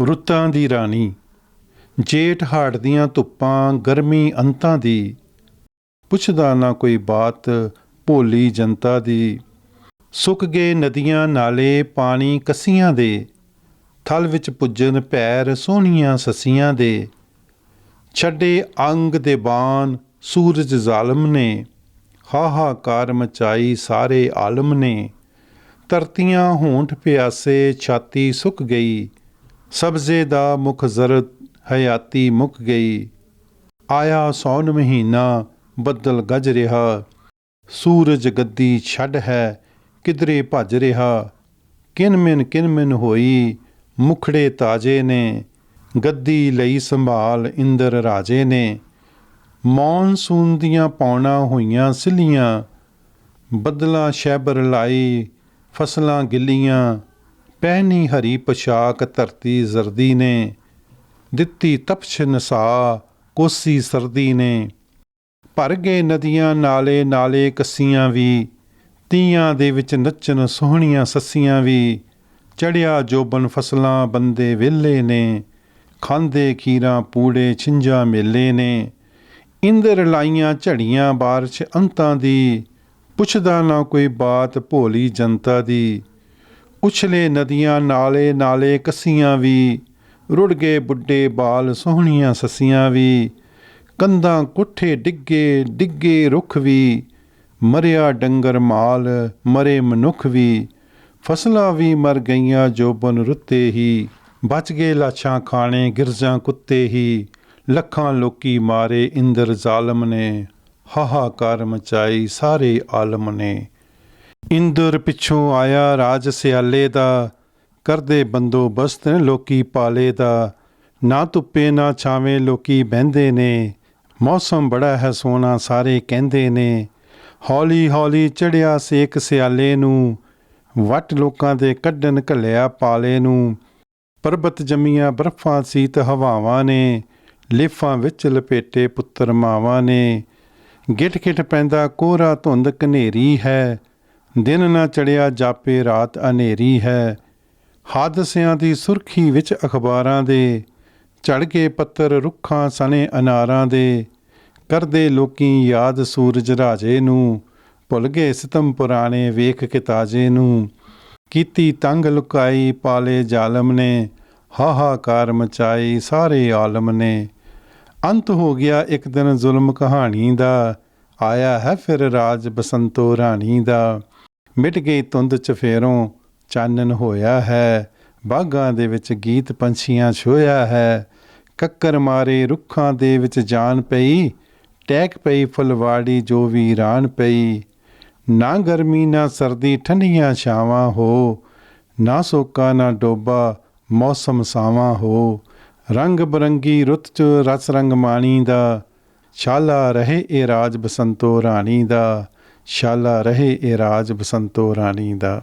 ਰੁੱਤਾਂ ਦੀ ਰਾਣੀ, ਜੇਠ ਹਾੜ ਦੀਆਂ ਧੁੱਪਾਂ ਗਰਮੀ ਅੰਤਾਂ ਦੀ। ਪੁੱਛਦਾ ਨਾ ਕੋਈ ਬਾਤ ਭੋਲੀ ਜਨਤਾ ਦੀ। ਸੁੱਕ ਗਏ ਨਦੀਆਂ ਨਾਲੇ ਪਾਣੀ ਕੱਸੀਆਂ ਦੇ। ਥਲ ਵਿੱਚ ਪੁੱਜਣ ਪੈਰ ਸੋਹਣੀਆਂ ਸੱਸੀਆਂ ਦੇ। ਛੱਡੇ ਅੰਗ ਦੇ ਬਾਨ ਸੂਰਜ ਜ਼ਾਲਮ ਨੇ। ਹਾਹਾਕਾਰ ਮਚਾਈ ਸਾਰੇ ਆਲਮ ਨੇ। ਧਰਤੀਆਂ ਹੋਂਠ ਪਿਆਸੇ ਛਾਤੀ ਸੁੱਕ ਗਈ। ਸਬਜ਼ੇ ਦਾ ਮੁਖ ਜ਼ਰਦ ਹਯਾਤੀ ਮੁੱਕ ਗਈ। ਆਇਆ ਸੌਣ ਮਹੀਨਾ, ਬੱਦਲ ਗੱਜ ਰਿਹਾ। ਸੂਰਜ ਗੱਦੀ ਛੱਡ ਹੈ, ਕਿਧਰੇ ਭੱਜ ਰਿਹਾ। ਕਿਨਮਿਨ ਕਿਨਮਿਨ ਹੋਈ, ਮੁਖੜੇ ਤਾਜੇ ਨੇ। ਗੱਦੀ ਲਈ ਸੰਭਾਲ ਇੰਦਰ ਰਾਜੇ ਨੇ। ਮੌਨਸੂਨ ਦੀਆਂ ਪੌਣਾ ਹੋਈਆਂ ਸਿੱਲੀਆਂ, ਬੱਦਲਾਂ ਸ਼ੈਬਰ ਲਾਈ, ਫਸਲਾਂ ਗਿੱਲੀਆਂ। ਪਹਿਨੀ ਹਰੀ ਪੋਸ਼ਾਕ ਧਰਤੀ ਜ਼ਰਦੀ ਨੇ, ਦਿੱਤੀ ਤਪਸ਼ ਨਸਾ ਕੋਸੀ ਸਰਦੀ ਨੇ। ਭਰ ਗਏ ਨਦੀਆਂ ਨਾਲੇ ਨਾਲੇ ਕੱਸੀਆਂ ਵੀ, ਤੀਆਂ ਦੇ ਵਿੱਚ ਨੱਚਣ ਸੋਹਣੀਆਂ ਸੱਸੀਆਂ ਵੀ, ਚੜਿਆ ਜੋਬਨ ਫਸਲਾਂ ਬੰਦੇ ਵਿਹਲੇ ਨੇ, ਖਾਂਦੇ ਖੀਰਾਂ ਪੂੜੇ ਛਿੰਝਾਂ ਮੇਲੇ ਨੇ। ਇੰਦਰ ਲਾਈਆਂ ਝੜੀਆਂ ਬਾਰਿਸ਼ ਅੰਤਾਂ ਦੀ, ਪੁੱਛਦਾ ਨਾ ਕੋਈ ਬਾਤ ਭੋਲੀ ਜਨਤਾ ਦੀ। ਉਛਲੇ ਨਦੀਆਂ ਨਾਲੇ ਨਾਲੇ ਕੱਸੀਆਂ ਵੀ। ਰੁੜ ਗਏ ਬੁੱਢੇ ਬਾਲ ਸੋਹਣੀਆਂ ਸੱਸੀਆਂ ਵੀ। ਕੰਧਾਂ ਕੁੱਠੇ ਡਿੱਗੇ ਡਿੱਗੇ ਰੁੱਖ ਵੀ। ਮਰਿਆ ਡੰਗਰ ਮਾਲ, ਮਰੇ ਮਨੁੱਖ ਵੀ। ਫਸਲਾਂ ਵੀ ਮਰ ਗਈਆਂ ਜੋਬਨ ਰੁੱਤੇ ਹੀ। ਬਚ ਗਏ ਲਾਸ਼ਾਂ ਖਾਣੇ, ਗਿਰਜਾਂ ਕੁੱਤੇ ਹੀ। ਲੱਖਾਂ ਲੋਕੀ ਮਾਰੇ ਇੰਦਰ ਜ਼ਾਲਮ ਨੇ। ਹਾਹਾਕਾਰ ਮਚਾਈ ਸਾਰੇ ਆਲਮ ਨੇ। ਇੰਦਰ ਪਿੱਛੋਂ ਆਇਆ ਰਾਜ ਸਿਆਲੇ ਦਾ, ਕਰਦੇ ਬੰਦੋਬਸਤ ਨੇ ਲੋਕੀ ਪਾਲੇ ਦਾ। ਨਾ ਧੁੱਪੇ ਨਾ ਛਾਵੇਂ ਲੋਕੀ ਬਹਿੰਦੇ ਨੇ, ਮੌਸਮ ਬੜਾ ਹੈ ਸੋਹਣਾ ਸਾਰੇ ਕਹਿੰਦੇ ਨੇ। ਹੌਲੀ ਹੌਲੀ ਚੜਿਆ ਸੇਕ ਸਿਆਲੇ ਨੂੰ, ਵਟ ਲੋਕਾਂ ਦੇ ਕੱਢਣ ਘੱਲਿਆ ਪਾਲੇ ਨੂੰ। ਪਰਬਤ ਜੰਮੀਆਂ ਬਰਫਾਂ ਸੀਤ ਹਵਾਵਾਂ ਨੇ, ਲਿਫਾਂ ਵਿੱਚ ਲਪੇਟੇ ਪੁੱਤਰ ਮਾਵਾਂ ਨੇ। ਗਿੱਟ ਗਿੱਟ ਪੈਂਦਾ ਕੋਹਰਾ ਧੁੰਦ ਕਨੇਰੀ ਹੈ ਦਿਨ ਨਾ ਚੜਿਆ ਜਾਪੇ ਰਾਤ ਹਨੇਰੀ ਹੈ। ਹਾਦਸਿਆਂ ਦੀ ਸੁਰਖੀ ਵਿੱਚ ਅਖਬਾਰਾਂ ਦੇ। ਝੜ ਕੇ ਪੱਤਰ ਰੁੱਖਾਂ ਸਣੇ ਅਨਾਰਾਂ ਦੇ। ਕਰਦੇ ਲੋਕੀ ਯਾਦ ਸੂਰਜ ਰਾਜੇ ਨੂੰ। ਭੁੱਲ ਗਏ ਸਿਤਮ ਪੁਰਾਣੇ ਵੇਖ ਕੇ ਤਾਜੇ ਨੂੰ। ਕੀਤੀ ਤੰਗ ਲੁਕਾਈ ਪਾਲੇ ਜ਼ਾਲਮ ਨੇ। ਹਾਹਾਕਾਰ ਮਚਾਈ ਸਾਰੇ ਆਲਮ ਨੇ। ਅੰਤ ਹੋ ਗਿਆ ਇੱਕ ਦਿਨ ਜ਼ੁਲਮ ਕਹਾਣੀ ਦਾ। ਆਇਆ ਹੈ ਫਿਰ ਰਾਜ ਬਸੰਤੋ ਰਾਣੀ ਦਾ। ਮਿਟ ਗਈ ਤੁੰਦ ਚਫੇਰੋਂ ਚਾਨਣ ਹੋਇਆ ਹੈ ਬਾਗਾਂ ਦੇ ਵਿੱਚ ਗੀਤ ਪੰਛੀਆਂ ਛੋਇਆ ਹੈ। ਕੱਕਰ ਮਾਰੇ ਰੁੱਖਾਂ ਦੇ ਵਿੱਚ ਜਾਨ ਪਈ, ਟੈਕ ਪਈ ਫੁਲਵਾੜੀ ਜੋ ਵੀਰਾਨ ਪਈ। ਨਾ ਗਰਮੀ, ਨਾ ਸਰਦੀ, ਠੰਡੀਆਂ ਛਾਵਾਂ ਹੋ। ਨਾ ਸੋਕਾ, ਨਾ ਡੋਬਾ, ਮੌਸਮ ਸਾਵਾਂ ਹੋ। ਰੰਗ ਬਰੰਗੀ ਰੁੱਤ ਚ ਰਸ ਰੰਗ ਮਾਣੀ ਦਾ, ਛਾਲਾ ਰਹੇ ਇਹ ਰਾਜ ਬਸੰਤੋ ਰਾਣੀ ਦਾ। ਸ਼ਾਲਾ ਰਹੇ ਇਹ ਰਾਜ ਬਸੰਤੋ ਰਾਣੀ ਦਾ।